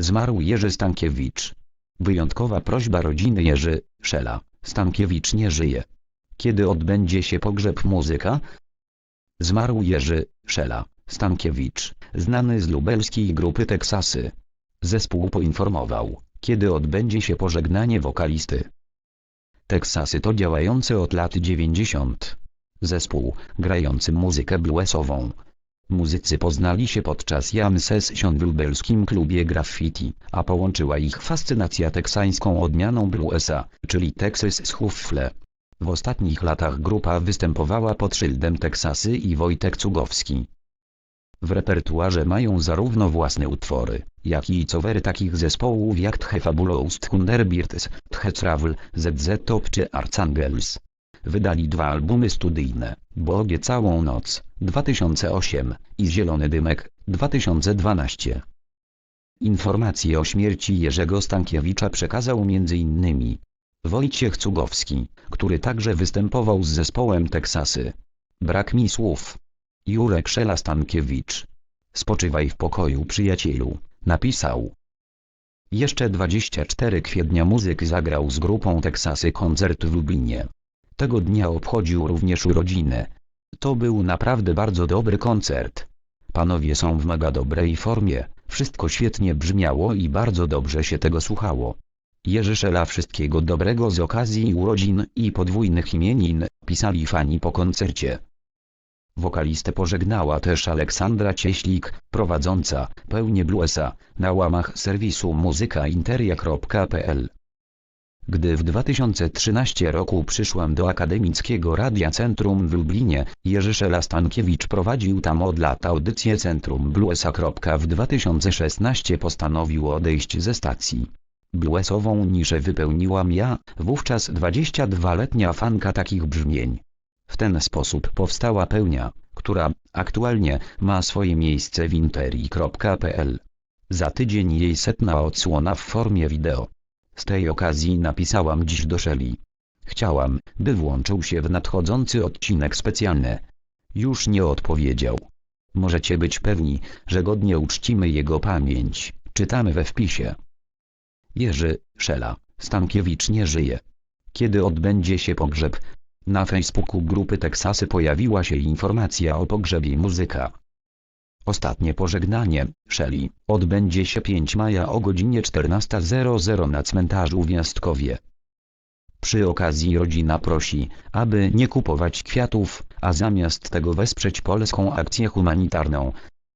Zmarł Jerzy Stankiewicz. Wyjątkowa prośba rodziny Jerzy, Szela, Stankiewicz nie żyje. Kiedy odbędzie się pogrzeb muzyka? Zmarł Jerzy, Szela, Stankiewicz, znany z lubelskiej grupy Teksasy. Zespół poinformował, kiedy odbędzie się pożegnanie wokalisty. Teksasy to działający od lat 90. Zespół, grający muzykę bluesową. Muzycy poznali się podczas jam session w lubelskim klubie graffiti, a połączyła ich fascynacja teksańską odmianą bluesa, czyli Texas Shuffle. W ostatnich latach grupa występowała pod szyldem Teksasy i Wojtek Cugowski. W repertuarze mają zarówno własne utwory, jak i covery takich zespołów jak The Fabulous Thunderbirds, The Travel, ZZ Top czy Archangels. Wydali dwa albumy studyjne, Bogie całą noc, 2008 i Zielony dymek, 2012. Informacje o śmierci Jerzego Stankiewicza przekazał m.in. Wojciech Cugowski, który także występował z zespołem Teksasy. Brak mi słów. Jurek Szela Stankiewicz. Spoczywaj w pokoju przyjacielu, napisał. Jeszcze 24 kwietnia muzyk zagrał z grupą Teksasy koncert w Lublinie. Tego dnia obchodził również urodziny. To był naprawdę bardzo dobry koncert. Panowie są w mega dobrej formie, wszystko świetnie brzmiało i bardzo dobrze się tego słuchało. Jerzy Szela wszystkiego dobrego z okazji urodzin i podwójnych imienin, pisali fani po koncercie. Wokalistę pożegnała też Aleksandra Cieślik, prowadząca, pełnię bluesa, na łamach serwisu muzykainteria.pl. Gdy w 2013 roku przyszłam do Akademickiego Radia Centrum w Lublinie, Jerzy Szela Stankiewicz prowadził tam od lat audycję Centrum Bluesa. W 2016 postanowił odejść ze stacji. Bluesową niszę wypełniłam ja, wówczas 22-letnia fanka takich brzmień. W ten sposób powstała pełnia, która, aktualnie, ma swoje miejsce w interi.pl. Za tydzień jej setna odsłona w formie wideo. Z tej okazji napisałam dziś do Shelley. Chciałam, by włączył się w nadchodzący odcinek specjalny. Już nie odpowiedział. Możecie być pewni, że godnie uczcimy jego pamięć, czytamy we wpisie. Jerzy, Szela, Stankiewicz nie żyje. Kiedy odbędzie się pogrzeb? Na Facebooku grupy Teksasy pojawiła się informacja o pogrzebie muzyka. Ostatnie pożegnanie, Shelley, odbędzie się 5 maja o godzinie 14.00 na cmentarzu w Miastkowie. Przy okazji rodzina prosi, aby nie kupować kwiatów, a zamiast tego wesprzeć polską akcję humanitarną,